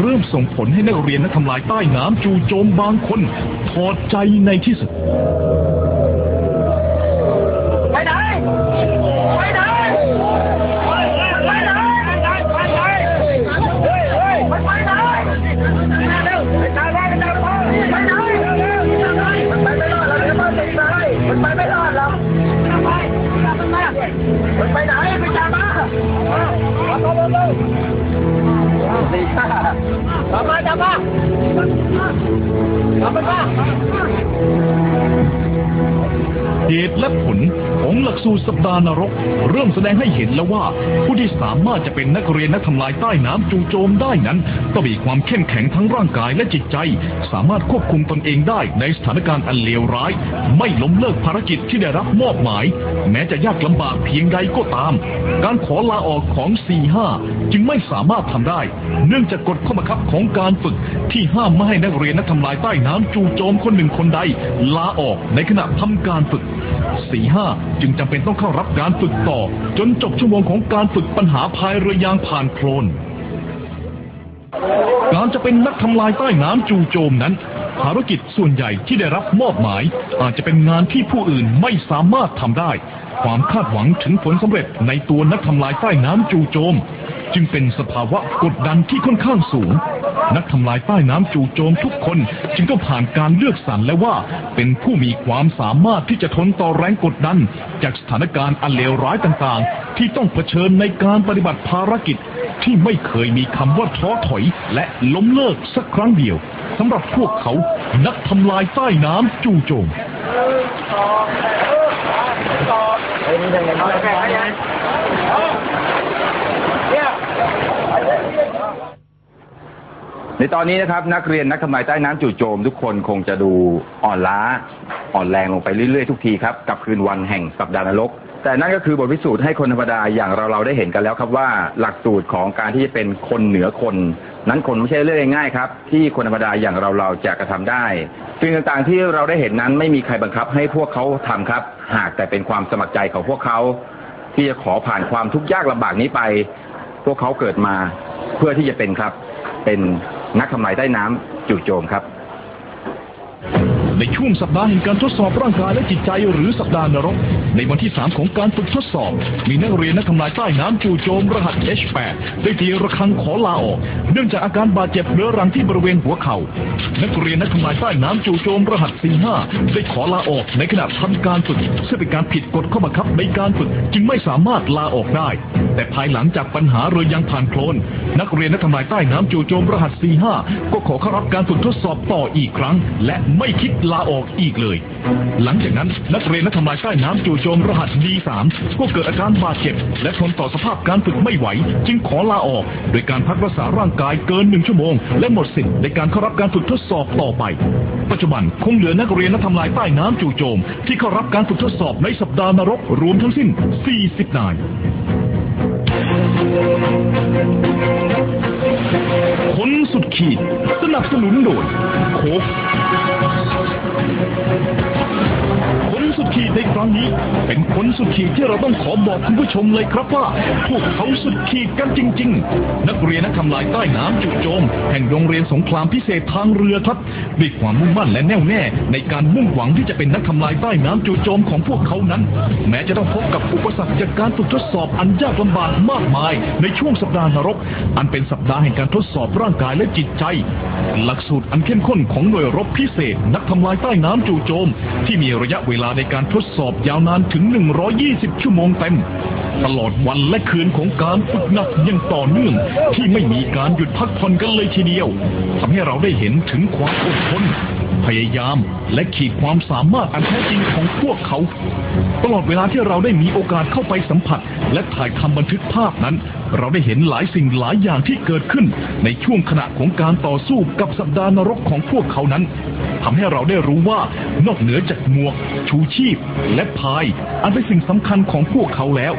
เริ่มส่งผลให้นักเรียนนักทำลายใต้น้ำจู่โจมบางคนถอดใจในที่สุด ไปไหน ไปไหน ไปไหน ไปไหน ไปไหน เฮ้ยเฮ้ยไปไหนเร็วไปไหนไปไหนไปไหนมันไปไม่รอดแล้วเดี๋ยวมันติดเลยมันไปไม่รอดแล้วไปมันไปไหน ไปจับมาเอาตัวเร็วสี่ห้า จับมาจับมาจับมันมา เหตุและผลของหลักสูตรสัปดาห์นรก เริ่มแสดงให้เห็นแล้วว่า ผู้ที่สามารถจะเป็นนักเรียนนักทำลายใต้น้ำจู่โจมได้นั้นต้องมีความเข้มแข็งทั้งร่างกายและจิตใจ สามารถควบคุมตนเองได้ในสถานการณ์อันเลวร้าย ไม่ล้มเลิกภารกิจที่ได้รับมอบหมาย แม้จะยากลำบากเพียงใดก็ตาม การขอลาออกของ 45 จึงไม่สามารถทำได้ เนื่องจากกฎข้อบังคับของการฝึกที่ห้ามไม่ให้นักเรียนนักทำลายใต้น้ำจู่โจมคนหนึ่งคนใด ลาออกในขณะทำการฝึกสี่ห้าจึงจำเป็นต้องเข้ารับการฝึกต่อ จนจบชั่วโมงของการฝึกปัญหาพายเรือยางผ่านโคลน การจะเป็นนักทำลายใต้น้ำจู่โจมนั้น ภารกิจส่วนใหญ่ที่ได้รับมอบหมาย อาจจะเป็นงานที่ผู้อื่นไม่สามารถทำได้ ความคาดหวังถึงผลสำเร็จในตัวนักทำลายใต้น้ำจู่โจม จึงเป็นสภาวะกดดันที่ค่อนข้างสูง นักทำลายใต้น้ำจู่โจมทุกคนจึงต้องผ่านการเลือกสรรและว่า เป็นผู้มีความสามารถที่จะทนต่อแรงกดดัน จากสถานการณ์อันเลวร้ายต่างๆ ที่ต้องเผชิญในการปฏิบัติภารกิจ ที่ไม่เคยมีคำว่าท้อถอยและล้มเลิกสักครั้งเดียวสำหรับพวกเขานักทำลายใต้น้ำจู่โจม ในตอนนี้นะครับนักเรียนนักทำลายใต้น้ำจู่โจม ทุกคนคงจะดูอ่อนล้า อ่อนแรงลงไปเรื่อยๆทุกทีครับกับคืนวันแห่งสัปดาห์นรก แต่นั่นก็คือบทพิสูจน์ให้คนธรรมดาอย่างเราเราได้เห็นกันแล้วครับว่าหลักสูตรของการที่จะเป็นคนเหนือคน นั้นคนไม่ใช่เรื่องง่ายครับ ที่คนธรรมดาอย่างเราเราจะกระทำได้สิ่งต่างๆที่เราได้เห็นนั้นไม่มีใครบังคับให้พวกเขาทำครับ หากแต่เป็นความสมัครใจของพวกเขา ที่จะขอผ่านความทุกข์ยากลำบากนี้ไป พวกเขาเกิดมาเพื่อที่จะเป็นครับเป็น นักทำลายใต้น้ำจู่โจมครับ ในช่วงสัปดาห์แห่งการทดสอบร่างกายและจิตใจหรือสัปดาห์นรก ในวันที่ 3 ของการฝึกทดสอบ มีนักเรียนนักทำลายใต้น้ำจู่โจมรหัส H8 ได้ตีระฆังขอลาออก เนื่องจากอาการบาดเจ็บเรื้อรังที่บริเวณหัวเข่า นักเรียนนักทำลายใต้น้ำจู่โจมรหัส 45 ได้ขอลาออกในขณะทำการฝึกซึ่งเป็นการผิดกฎข้อบังคับในการฝึกจึงไม่สามารถลาออกได้ แต่ภายหลังจากปัญหาเรือยางผ่านโคลนนักเรียนนักทำลายใต้น้ำจู่โจมรหัส 45 ก็ขอเข้ารับการฝึกทดสอบต่ออีกครั้ง และไม่คิดลาออกอีกเลย หลังจากนั้นนักเรียนนักทำลายใต้น้ำจู่โจมรหัส D3 ก็เกิดอาการบาดเจ็บ และทนต่อสภาพการฝึกไม่ไหว จึงขอลาออก โดยการพักรักษาร่างกายเกินหนึ่งชั่วโมง และหมดสิทธิ์ในการเข้ารับการฝึกทดสอบต่อไป ปัจจุบันคงเหลือนักเรียนนักทำลายใต้น้ำจู่โจม ที่เข้ารับการฝึกทดสอบในสัปดาห์นรกรวมทั้งสิ้น 40 นายคนสุดขีด สนับสนุนโดยโคก ขีดในครั้งนี้ เป็นคนสุดขีดที่เราต้องขอบอกคุณผู้ชมเลยครับว่า พวกเขาสุดขีดกันจริง ๆ นักเรียนนักทำลายใต้น้ำจู่โจม แห่งโรงเรียนสงครามพิเศษทางเรือครับด้วยความมุ่งมั่นและแน่วแน่ในการมุ่งหวังที่จะเป็นนักทำลายใต้น้ำจู่โจมของพวกเขานั้น แม้จะต้องพบกับอุปสรรคจากการฝึกทดสอบอันยากลำบากมากมาย ในช่วงสัปดาห์นรก อันเป็นสัปดาห์แห่งการทดสอบร่างกายและจิตใจ หลักสูตรอันเข้มข้นของหน่วยรบพิเศษ นักทำลายใต้น้ำจู่โจม ที่มีระยะเวลาในการทดสอบยาวนานถึง 120 ชั่วโมงเต็ม ตลอดวันและคืนของการฝึกหนักอย่างต่อเนื่อง ที่ไม่มีการหยุดพักผ่อนกันเลยทีเดียวทำให้เราได้เห็นถึงความอดทนพยายามและขีดความสามารถอันแท้จริงของพวกเขา ตลอดเวลาที่เราได้มีโอกาสเข้าไปสัมผัส และถ่ายทำบันทึกภาพนั้น เราได้เห็นหลายสิ่งหลายอย่างที่เกิดขึ้น ในช่วงขณะของการต่อสู้กับสัปดาห์นรกของพวกเขานั้น ทำให้เราได้รู้ว่านอกเหนือจากหมวก ชูชีพ และพาย อันเป็นสิ่งสำคัญของพวกเขาแล้ว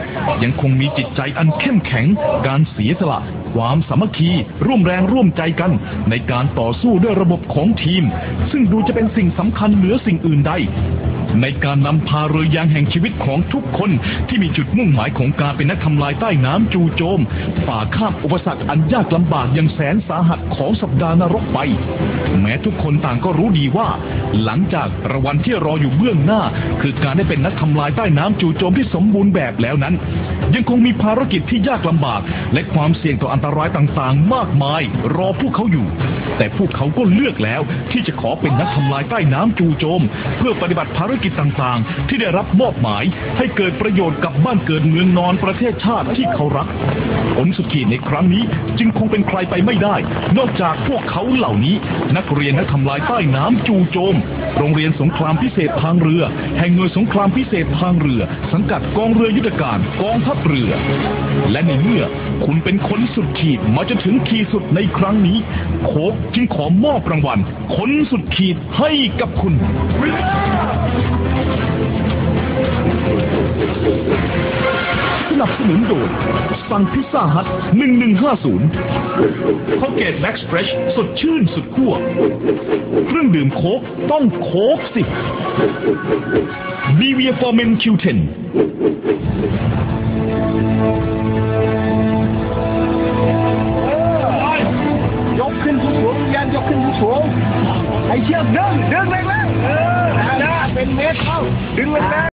ยังคงมีจิตใจอันเข้มแข็ง การเสียสละ ความสามัคคี ร่วมแรงร่วมใจกัน ในการต่อสู้ด้วยระบบของทีม ซึ่งดูจะเป็นสิ่งสำคัญเหนือสิ่งอื่นใด ในการนำพาเรือยางแห่งชีวิตของทุกคนที่มีจุดมุ่งหมายของการเป็นนักทำลายใต้น้ำจูโจม ฝ่าข้ามอุปสรรคอันยากลำบากอย่างแสนสาหัสของสัปดาห์นรกไป แม้ทุกคนต่างก็รู้ดีว่า หลังจากรางวัลที่รออยู่เบื้องหน้า คือการได้เป็นนักทำลายใต้น้ำจูโจมที่สมบูรณ์แบบแล้วนั้น ยังคงมีภารกิจที่ยากลำบาก และความเสี่ยงต่ออันตรายต่างๆ มากมาย รอพวกเขาอยู่ แต่พวกเขาก็เลือกแล้วที่จะขอเป็นนักทำลายใต้น้ำจูโจม เพื่อปฏิบัติภารกิจต่างๆ ที่ได้รับมอบหมายให้เกิดประโยชน์กับบ้านเกิดเมืองนอนประเทศชาติที่เขารัก ผลสุดขีดในครั้งนี้จึงคงเป็นใครไปไม่ได้ นอกจากพวกเขาเหล่านี้ นักเรียนนักทำลายใต้น้ำจูโจม โรงเรียนสงครามพิเศษทางเรือ แห่งหน่วยสงครามพิเศษทางเรือ สังกัดกองเรือยุทธการกองทัพเรือ และในเมื่อคุณเป็นคนสุดขีดมาจนถึงขีดสุดในครั้งนี้โคกจึงขอมอบรางวัลคนสุดขีดให้กับคุณ สนับสนุนโดยสั่งพิซซ่าฮัท1150ข้าวเกตแบ็กสเปรชสดชื่นสุดขั้วเครื่องดื่มโค้กต้องโค้กสิบีเวียฟอร์เมนคิวเทน กขึ้นสูงๆไอ้เชือกดึงดึงแรงๆเออนะเป็นเมตรเข้าดึงแรงๆ